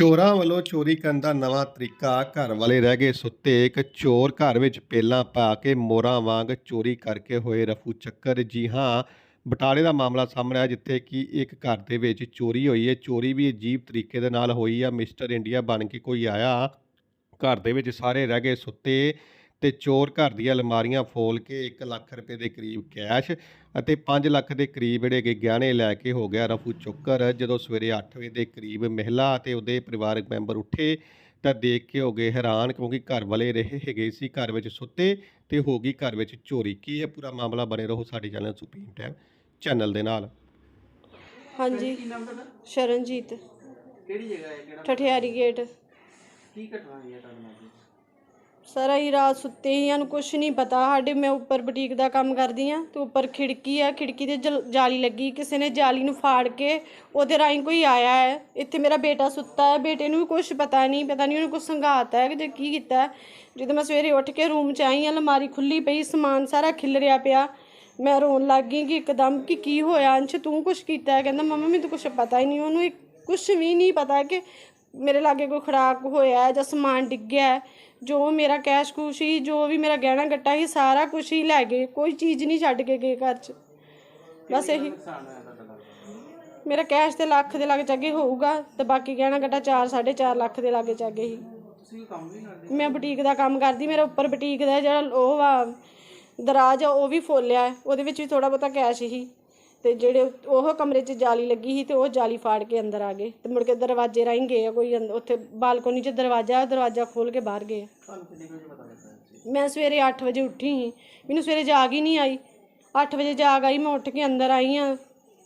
ਚੋਰਾਂ ਵੱਲੋਂ ਚੋਰੀ ਕਰਨ ਦਾ ਨਵਾਂ ਤਰੀਕਾ ਘਰ ਵਾਲੇ ਰਹਿ ਗਏ ਸੁੱਤੇ। ਇੱਕ ਚੋਰ ਘਰ ਵਿੱਚ ਪੇਲਾਂ ਪਾ ਕੇ ਮੋਰਾਂ ਵਾਂਗ ਚੋਰੀ ਕਰਕੇ ਹੋਏ ਰਫੂ ਚੱਕਰ। ਜੀ ਹਾਂ, ਬਟਾਲੇ ਦਾ ਮਾਮਲਾ ਸਾਹਮਣੇ ਆਇਆ ਜਿੱਥੇ ਕਿ ਇੱਕ ਘਰ ਦੇ ਵਿੱਚ ਚੋਰੀ ਹੋਈ ਹੈ। ਚੋਰੀ ਵੀ ਅਜੀਬ ਤਰੀਕੇ ਦੇ ਨਾਲ ਹੋਈ ਆ। ਮਿਸਟਰ ਇੰਡੀਆ ਬਣ ਕੇ ਕੋਈ ਆਇਆ। ਘਰ ਦੇ ਵਿੱਚ ਸਾਰੇ ਰਹਿ ਗਏ ਸੁੱਤੇ। ਤੇ ਚੋਰ ਘਰ ਦੀਆਂ ਅਲਮਾਰੀਆਂ ਫੋਲ ਕੇ 1 ਲੱਖ ਰੁਪਏ ਦੇ ਕਰੀਬ ਕੈਸ਼ ਅਤੇ 5 ਲੱਖ ਦੇ ਕਰੀਬ ਜਿਹੜੇ ਕਿ ਗਹਿਣੇ ਲੈ ਕੇ ਹੋ ਗਿਆ ਰਫੂ ਚੁੱਕਰ। ਜਦੋਂ ਸਵੇਰੇ 8 ਵਜੇ ਦੇ ਕਰੀਬ ਮਹਿਲਾ ਅਤੇ ਉਹਦੇ ਪਰਿਵਾਰਕ ਮੈਂਬਰ ਉੱਠੇ ਤਾਂ ਦੇਖ ਕੇ ਹੋ ਗਏ ਹੈਰਾਨ ਕਿਉਂਕਿ ਘਰ ਵਾਲੇ ਰਹੇ ਹੈਗੇ ਸੀ ਘਰ ਵਿੱਚ ਸੁੱਤੇ ਤੇ ਹੋ ਗਈ ਘਰ ਵਿੱਚ ਚੋਰੀ। ਕੀ ਹੈ ਪੂਰਾ ਮਾਮਲਾ ਬਣੇ ਰਹੋ ਸਾਡੇ ਚੈਨਲ ਸੁਪਰੀਮ ਟਾਈਮ ਚੈਨਲ ਦੇ ਨਾਲ। ਹਾਂਜੀ। ਸ਼ਰਨਜੀਤ। ਕਿਹੜੀ ਜਗ੍ਹਾ ਹੈ? ਕਿਹੜਾ ਠਠਿਆਰੀ ਗੇਟ। ਕੀ ਘਟਨਾ ਹੋਈ ਹੈ ਤੁਹਾਡੇ ਨਾਲ? ਜੀ? ਸਾਰਾ ਹੀ ਰਾਤ ਸੁੱਤੇ ਹੀ ਸਾਨੂੰ ਕੁਝ ਨਹੀਂ ਪਤਾ। ਸਾਡੇ ਮੈਂ ਉੱਪਰ ਬੁਟੀਕ ਦਾ ਕੰਮ ਕਰਦੀ ਆ ਤੇ ਉੱਪਰ ਖਿੜਕੀ ਆ, ਖਿੜਕੀ ਤੇ ਜਲ- ਜਾਲੀ ਲੱਗੀ। ਕਿਸੇ ਨੇ ਜਾਲੀ ਨੂੰ ਫਾੜ ਕੇ ਉਹਦੇ ਰਾਹੀਂ ਕੋਈ ਆਇਆ ਹੈ। ਇੱਥੇ ਮੇਰਾ ਬੇਟਾ ਸੁੱਤਾ ਹੈ। ਬੇਟੇ ਨੂੰ ਵੀ ਕੁਝ ਪਤਾ ਨਹੀਂ ਪਤਾ ਨਹੀਂ ਉਹਨੂੰ ਕੁਝ ਸੰਘਾਤਾ ਹੈ ਕਿ ਜੇ ਕੀ ਕੀਤਾ ਹੈ। ਜਦੋਂ ਮੈਂ ਸਵੇਰੇ ਉੱਠ ਕੇ ਰੂਮ 'ਚ ਆਈ ਅਲਮਾਰੀ ਖੁੱਲੀ ਪਈ, ਸਮਾਨ ਸਾਰਾ ਖਿਲਰਿਆ ਪਿਆ। ਮੈਂ ਰੋਣ ਲੱਗ ਗਈ ਕਿ ਇੱਕਦਮ ਕਿ ਕੀ ਹੋਇਆ? ਅੰਸ਼ ਤੂੰ ਕੁਝ ਕੀਤਾ ਹੈ? ਕਹਿੰਦਾ, ਮੰਮਾ ਮੈਨੂੰ ਤਾਂ ਕੁਝ ਪਤਾ ਹੀ ਨਹੀਂ। ਉਹਨੂੰ ਕੁਛ ਵੀ ਨਹੀਂ ਪਤਾ ਕਿ ਮੇਰੇ ਲਾਗੇ ਕੋਈ ਖੜਾਕ ਹੋਇਆ ਜਾਂ ਸਮਾਨ ਡਿੱਗਿਆ, ਜੋ ਮੇਰਾ ਕੈਸ਼ ਕੁਛ ਹੀ ਜੋ ਵੀ ਮੇਰਾ ਗਹਿਣਾ ਗੱਟਾ ਸੀ, ਸਾਰਾ ਕੁਝ ਹੀ ਲੈ ਗਏ, ਕੋਈ ਚੀਜ਼ ਨਹੀਂ ਛੱਡ ਕੇ ਗਏ ਘਰ 'ਚ। ਬਸ ਇਹੀ। ਮੇਰਾ ਕੈਸ਼ ਤੇ ਲੱਖ ਦੇ ਲਾਗੇ ਚਾਗੇ ਹੋਊਗਾ ਤੇ ਬਾਕੀ ਗਹਿਣਾ ਗੱਟਾ 4 4.5 ਲੱਖ ਦੇ ਲਾਗੇ ਚਾਗੇ ਹੀ ਮੈਂ ਬੁਟੀਕ ਦਾ ਕੰਮ ਕਰਦੀ, ਮੇਰਾ ਉੱਪਰ ਬੁਟੀਕ ਦਾ ਜਿਹੜਾ ਉਹ ਵਾ ਦਰਾਜ ਆ, ਉਹ ਵੀ ਫੋਲਿਆ, ਉਹਦੇ ਵਿੱਚ ਵੀ ਥੋੜਾ ਬਹੁਤਾ ਕੈਸ਼ ਹੀ ਤੇ ਜਿਹੜੇ ਉਹ ਕਮਰੇ 'ਚ ਜਾਲੀ ਲੱਗੀ ਸੀ ਤੇ ਉਹ ਜਾਲੀ ਫਾੜ ਕੇ ਅੰਦਰ ਆ ਗਏ ਤੇ ਮੁੜ ਕੇ ਦਰਵਾਜ਼ੇ ਰਾਹੀਂ ਗਏ ਆ ਕੋਈ ਅੰਦ- ਉੱਥੇ ਬਾਲਕੋਨੀ 'ਚ ਦਰਵਾਜ਼ਾ ਦਰਵਾਜ਼ਾ ਖੋਲ ਕੇ ਬਾਹਰ ਗਏ ਆ। ਤੁਹਾਨੂੰ ਕਿੰਨੇ ਕੁ ਵਜੇ ਪਤਾ ਲੱਗਾ ਇਸ ਚੀਜ਼ ਮੈਂ ਸਵੇਰੇ 8 ਵਜੇ ਉੱਠੀ ਸੀ। ਮੈਨੂੰ ਸਵੇਰੇ ਜਾਗ ਹੀ ਨਹੀਂ ਆਈ। 8 ਵਜੇ ਜਾਗ ਆਈ ਮੈਂ ਉੱਠ ਕੇ ਅੰਦਰ ਆਈ ਆ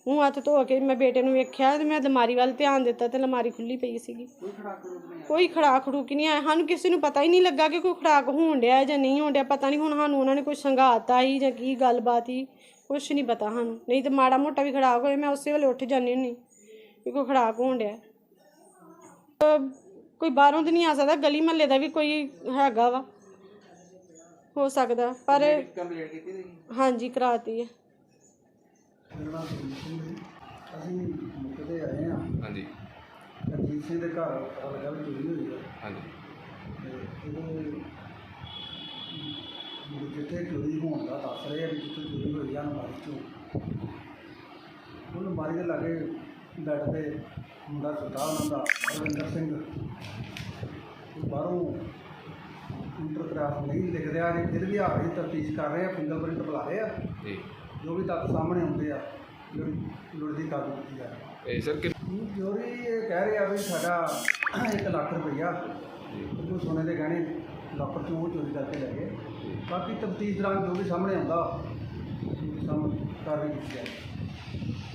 ਮੂੰਹ ਹੱਥ ਧੋ ਕੇ ਮੈਂ ਬੇਟੇ ਨੂੰ ਵੇਖਿਆ ਤੇ ਮੈਂ ਅਲਮਾਰੀ ਵੱਲ ਧਿਆਨ ਦਿੱਤਾ ਤੇ ਅਲਮਾਰੀ ਖੁੱਲੀ ਪਈ ਸੀਗੀ। ਕੋਈ ਖੜਾ ਕਰੋ ਨਹੀਂ ਕੋਈ ਖੜਾਕ ਖੜੂਕ ਨਹੀਂ ਆਇਆ। ਸਾਨੂੰ ਕਿਸੇ ਨੂੰ ਪਤਾ ਹੀ ਨਹੀਂ ਲੱਗਾ ਕਿ ਕੋਈ ਖੜਾਕ ਹੋਣ ਡਿਆ ਜਾਂ ਨਹੀਂ ਹੋਣ ਡਿਆ। ਪਤਾ ਨਹੀਂ ਹੁਣ ਸਾਨੂੰ ਉਹਨਾਂ ਨੇ ਕੋਈ ਸੰਘਾਤਾ ਹੀ ਜਾਂ ਕੀ ਗੱਲਬਾਤ ਹੀ। ਕੁਛ ਨਹੀਂ ਪਤਾ ਸਾਨੂੰ। ਨਹੀਂ ਤੇ ਮਾੜਾ ਮੋਟਾ ਵੀ ਖੜਾਕ ਹੋਏ ਮੈਂ ਉਸੇ ਵੇਲੇ ਉੱਠ ਜਾਂਦੀ ਹੁੰਨੀ ਕਿ ਕੋਈ ਖੜਾਕ ਹੋਣ ਡਿਆ। ਅਹ ਕੋਈ ਬਾਹਰੋਂ ਤਾਂ ਨਹੀਂ ਆ ਸਕਦਾ ਗਲੀ ਮਹੱਲੇ ਦਾ ਵੀ ਕੋਈ ਹੈਗਾ ਵਾ। ਹੋ ਸਕਦਾ ਪਰ ਕੰਪਲੀਟ ਕੀਤੀ ਤੁਸੀਂ? ਹਾਂਜੀ ਕਰਾਤੀ ਹੈ ਅਸੀਂ ਮੌਕੇ ਤੇ ਆਏ ਹਾਂ ਹਾਂਜੀ। ਸਿੰਘ ਦੇ ਘਰ ਪਤਾ ਲੱਗਾ ਵੀ ਚੋਰੀ ਹੋਈ ਹੈ ਹਾਂਜੀ। ਤੇ ਇਹਦੇ ਵੀ ਜਿੱਥੇ ਚੋਰੀ ਹੋਣ ਦਾ ਦੱਸ ਰਹੇ ਆ ਵੀ ਜਿੱਥੇ ਚੋਰੀ ਹੋਈ ਆ ਅਲਮਾਰੀ ਚੋਂ ਉਹ ਅਲਮਾਰੀ ਦੇ ਲਾਗੇ ਬੈੱਡ ਤੇ ਮੁੰਡਾ ਸੁੱਤਾ ਉਹਨਾਂ ਦਾ ਰਵਿੰਦਰ ਸਿੰਘ। ਉਹ ਬਾਹਰੋਂ ਇੰਟਰਗ੍ਰਾਫ ਨਹੀਂ ਲਿਖ ਰਿਹਾ ਜੀ ਫਿਰ ਵੀ ਆ ਰਹੀ ਤਫਤੀਸ਼ ਕਰ ਰਹੇ ਆ ਫਿੰਗਰਪ੍ਰਿੰਟ ਬੁਲਾ ਰਹੇ ਆ। ਜੀ। ਜੋ ਵੀ ਤੱਥ ਸਾਹਮਣੇ ਆਉਂਦੇ ਆ ਲੁੜਦੀ ਕਾਬੂ ਕੀਤੀ ਜਾ ਇਹ ਸਰ ਕਿ ਜੋਰੀ ਇਹ ਕਹਿ ਰਿਹਾ ਵੀ ਸਾਡਾ 1 ਲੱਖ ਰੁਪਈਆ ਜੋ। ਸੋਨੇ ਦੇ ਗਹਿਣੇ ਲੱਖ ਚੋਂ ਚੋਰੀ ਕਰਕੇ ਲੈ ਗਏ। ਬਾਕੀ ਤਫਤੀਸ਼ ਦੌਰਾਨ ਜੋ ਵੀ ਸਾਹਮਣੇ ਆਉਂਦਾ ਸਾਹਮਣੇ ਕਾਰਵਾਈ ਕੀਤੀ ਜਾਏ